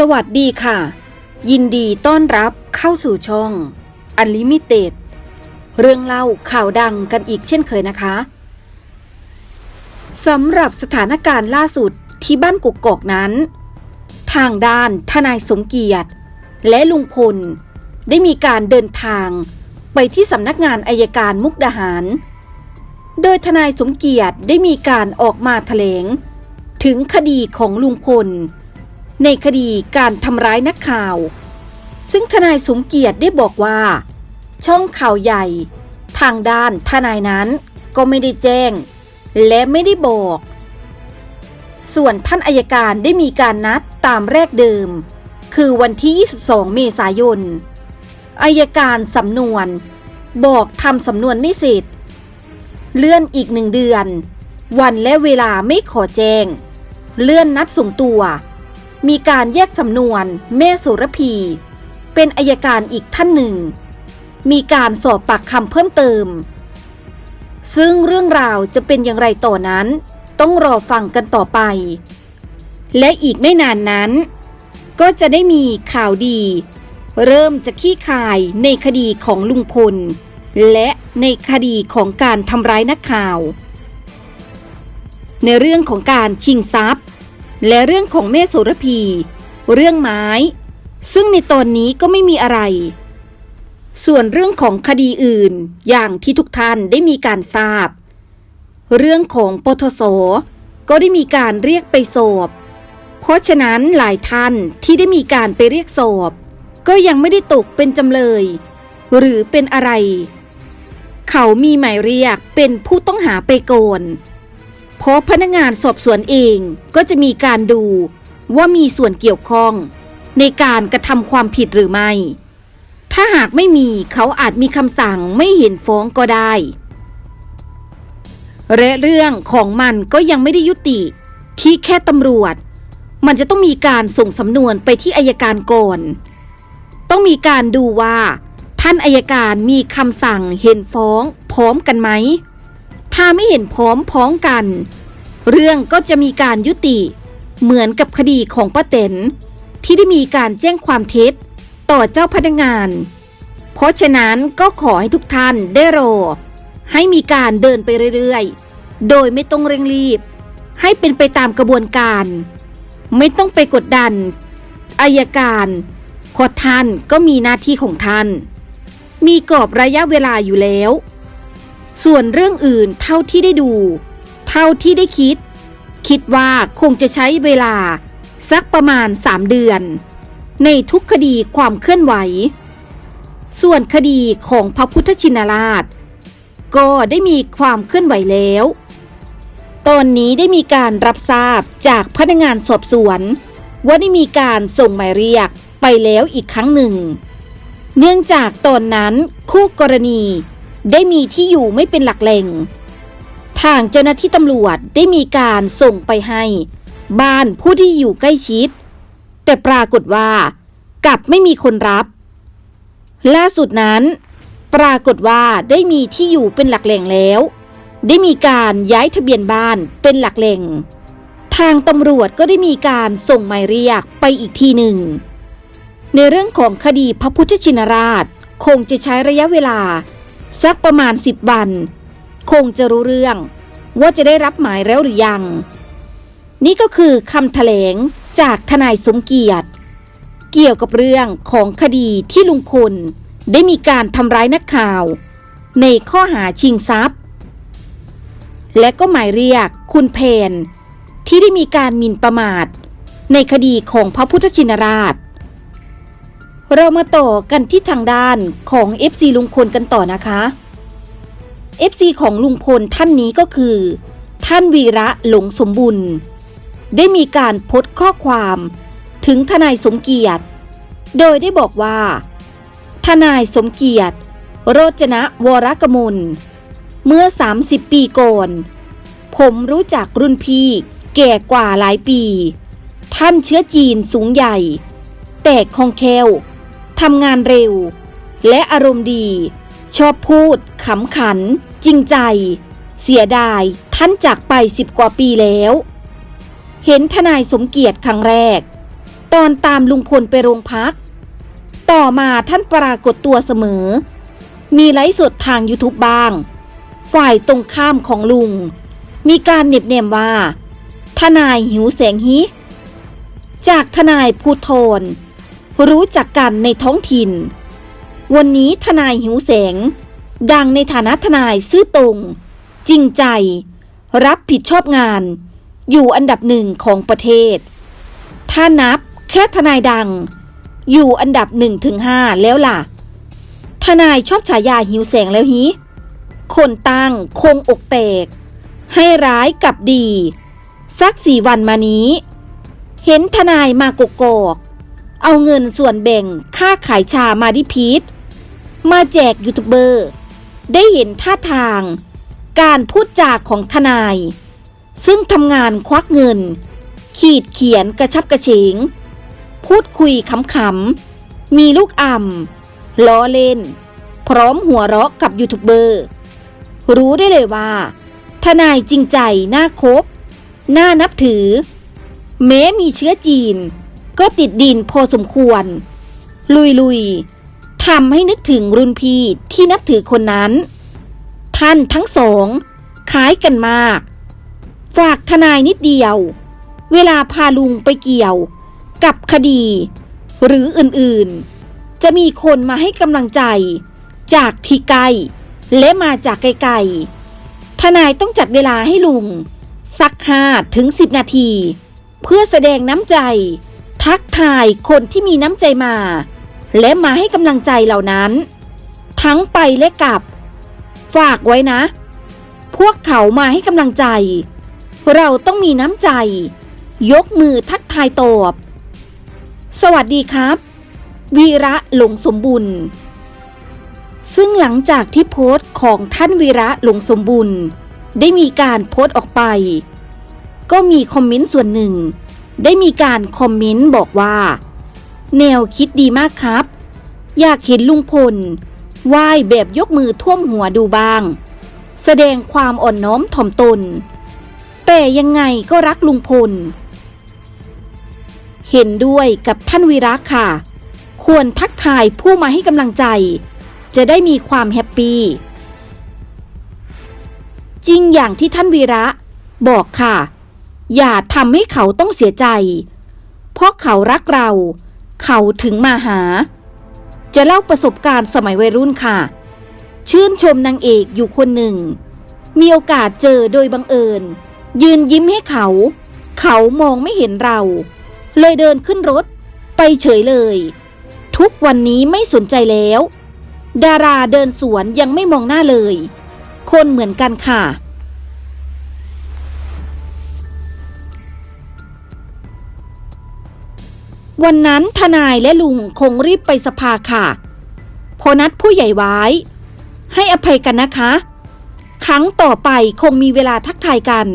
สวัสดีค่ะ ยินดีต้อนรับเข้าสู่ช่อง Unlimited เรื่องเล่าข่าวดังกันอีกเช่นเคยนะคะสำหรับสถานการณ์ล่าสุดที่บ้านกกอกนั้น ทางด้านทนายสมเกียรติ และลุงพลได้มีการเดินทางไปที่สำนักงานอายการมุกดาหาร โดยทนายสมเกียรติได้มีการออกมาแถลง ถึงคดีของลุงพล ในคดีการทำร้ายนักข่าว ซึ่งทนายสมเกียรติได้บอกว่า ช่องข่าวใหญ่ ทางด้านทนายนั้นก็ไม่ได้แจ้ง และไม่ได้บอก ส่วนท่านอายการได้มีการนัดตามแรกเดิม คือวันที่ 22 เมษายนอายการสำนวน บอกทำสำนวนไม่เสร็จ เลื่อนอีกหนึ่งเดือน วันและเวลาไม่ขอแจ้ง เลื่อนนัดส่งตัว มีการแยกสำนวนแม่โสรพี เป็นอายการอีกท่านหนึ่ง มีการสอบปากคำเพิ่มเติม ซึ่งเรื่องราวจะเป็นอย่างไรต่อนั้น ต้องรอฟังกันต่อไป และอีกไม่นานนั้น ก็จะได้มีข่าวดี เริ่มจะขี้คายในคดีของลุงพล และในคดีของการทำร้ายนักข่าว ในเรื่องของการชิงทรัพย์ และเรื่องของแม่โสระพี เรื่องไม้ ซึ่งในตอนนี้ก็ไม่มีอะไร ส่วนเรื่องของคดีอื่นอย่างที่ทุกท่านได้มีการทราบ เรื่องของปทศก็ได้มีการเรียกไปสอบ เพราะฉะนั้นหลายท่านที่ได้มีการไปเรียกสอบ ก็ยังไม่ได้ตกเป็นจำเลย หรือเป็นอะไร เขามีหมายเรียกเป็นผู้ต้องหาไปโกน พราะพนักงานสอบสวนเองก็จะมีการดูว่ามีส่วนเกี่ยวข้อง ในการกระทำความผิดหรือไม่ ถ้าหากไม่มีเขาอาจมีคำสั่งไม่เห็นฟ้องก็ได้และเรื่องของมันก็ยังไม่ได้ยุติ ที่แค่ตำรวจ มันจะต้องมีการส่งสำนวนไปที่อายการก่อน ต้องมีการดูว่า ท่านอายการมีคำสั่งเห็นฟ้องพร้อมกันไหม ถ้าไม่เห็นพร้อมพ้องกัน เรื่องก็จะมีการยุติ เหมือนกับคดีของป้าเต็นที่ได้มีการแจ้งความเท็จต่อเจ้าพนักงาน เพราะฉะนั้นก็ขอให้ทุกท่านได้รอ ให้มีการเดินไปเรื่อยๆ โดยไม่ต้องเร่งรีบ ให้เป็นไปตามกระบวนการ ไม่ต้องไปกดดันอายการเพราะท่านก็มีหน้าที่ของท่าน มีกรอบระยะเวลาอยู่แล้ว ส่วนเรื่องอื่นเท่าที่ได้ดู เท่าที่ได้คิด คิดว่าคงจะใช้เวลา สักประมาณ 3 เดือน ในทุกคดีความเคลื่อนไหว ส่วนคดีของพระพุทธชินราช ก็ได้มีความเคลื่อนไหวแล้ว ตอนนี้ได้มีการรับทราบจากพนักงานสอบสวน ว่าได้มีการส่งหมายเรียกไปแล้วอีกครั้งหนึ่ง เนื่องจากตอนนั้นคู่กรณี ได้มีที่อยู่ไม่เป็นหลักแหล่ง ทางเจ้าหน้าที่ตำรวจได้มีการส่งไปให้ บ้านผู้ที่อยู่ใกล้ชิด แต่ปรากฏว่ากลับไม่มีคนรับ ล่าสุดนั้น ปรากฏว่าได้มีที่อยู่เป็นหลักแหล่งแล้ว ได้มีการย้ายทะเบียนบ้านเป็นหลักแหล่ง ทางตำรวจก็ได้มีการส่งหมายเรียกไปอีกทีหนึ่งในเรื่องของคดีพระพุทธชินราช คงจะใช้ระยะเวลา สักประมาณ10วัน คงจะรู้เรื่องว่าจะได้รับหมายแล้วหรือยัง นี่ก็คือคำแถลงจากทนายสมเกียรติ เกี่ยวกับเรื่องของคดีที่ลุงพลได้มีการทำร้ายนักข่าว ในข้อหาชิงทรัพย์ และก็หมายเรียกคุณเพนที่ได้มีการหมิ่นประมาท ในคดีของพระพุทธชินราช เรามาต่อกันที่ทางด้านของ FC ลุงพลกันต่อนะคะ FC ของลุงพลท่านนี้ก็คือ ท่านวีระหลงสมบุญ ได้มีการโพสต์ข้อความถึงทนายสมเกียรติ โดยได้บอกว่า ทนายสมเกียรติ โรจนะวรกมลเมื่อ 30 ปีก่อน ผมรู้จักรุ่นพี่แก่กว่าหลายปี ท่านเชื้อจีนสูงใหญ่ แต่คองแคล่ว ทำงานเร็ว และอารมณ์ดี ชอบพูด ขำขัน จริงใจ เสียดาย ท่านจากไปสิบกว่าปีแล้ว เห็นทนายสมเกียรติครั้งแรก ตอนตามลุงพลไปโรงพัก ต่อมาท่านปรากฏตัวเสมอ มีไลฟ์สดทาง YouTube บ้าง ฝ่ายตรงข้ามของลุง มีการเหน็บแนมว่า ทนายหิวแสงฮิจากทนายภูทร รู้จักกันในท้องถิ่น วันนี้ทนายหิวแสง ดังในฐานะทนายซื่อตรง จริงใจ รับผิดชอบงาน อยู่อันดับหนึ่งของประเทศ ถ้านับแค่ทนายดัง อยู่อันดับหนึ่งถึงห้าแล้วล่ะ ทนายชอบฉายาหิวแสงแล้วฮีคนตั้งคงอกแตก ให้ร้ายกับดี สักสี่วันมานี้ เห็นทนายมากกอก เอาเงินส่วนแบ่งค่าขายชามาดิพีทมาแจกยูทูบเบอร์ ได้เห็นท่าทาง การพูดจาของทนาย ซึ่งทำงานควักเงิน ขีดเขียนกระชับกระเฉง พูดคุยขำๆ มีลูกอ่ำล้อเล่น พร้อมหัวเราะกับยูทูบเบอร์ รู้ได้เลยว่า ทนายจริงใจน่าคบ น่านับถือ แม้มีเชื้อจีน ก็ติดดินพอสมควร ลุยลุยทำให้นึกถึงรุ่นพี่ที่นับถือคนนั้น ท่านทั้งสองคล้ายกันมาก ฝากทนายนิดเดียว เวลาพาลุงไปเกี่ยว กับคดี หรืออื่นๆ จะมีคนมาให้กำลังใจ จากที่ไกลและมาจากไกลๆทนายต้องจัดเวลาให้ลุง สักห้าถึงสิบนาที เพื่อแสดงน้ำใจ ทักทายคนที่มีน้ำใจมา และมาให้กำลังใจเหล่านั้น ทั้งไปและกลับ ฝากไว้นะ พวกเขามาให้กำลังใจ เราต้องมีน้ำใจ ยกมือทักทายตอบ สวัสดีครับ วีระหลงสมบุญ ซึ่งหลังจากที่โพสต์ของท่านวีระหลงสมบุญ ได้มีการโพสต์ออกไป ก็มีคอมเมนต์ส่วนหนึ่ง ได้มีการคอมเมนต์บอกว่า แนวคิดดีมากครับ อยากเห็นลุงพลไหว้แบบยกมือท่วมหัวดูบ้าง แสดงความอ่อนน้อมถ่อมตน แต่ยังไงก็รักลุงพล เห็นด้วยกับท่านวีระค่ะ ควรทักทายผู้มาให้กำลังใจ จะได้มีความแฮปปี้จริงอย่างที่ท่านวีระบอกค่ะ อย่าทำให้เขาต้องเสียใจ เพราะเขารักเรา เขาถึงมาหา จะเล่าประสบการณ์สมัยวัยรุ่นค่ะ ชื่นชมนางเอกอยู่คนหนึ่ง มีโอกาสเจอโดยบังเอิญ ยืนยิ้มให้เขา เขามองไม่เห็นเรา เลยเดินขึ้นรถ ไปเฉยเลย ทุกวันนี้ไม่สนใจแล้ว ดาราเดินสวนยังไม่มองหน้าเลย คนเหมือนกันค่ะ วันนั้นทนายและลุงคงรีบไปสภาค่ะพอนัดผู้ใหญ่ไว้ ให้อภัยกันนะคะ ครั้งต่อไปคงมีเวลาทักทายกัน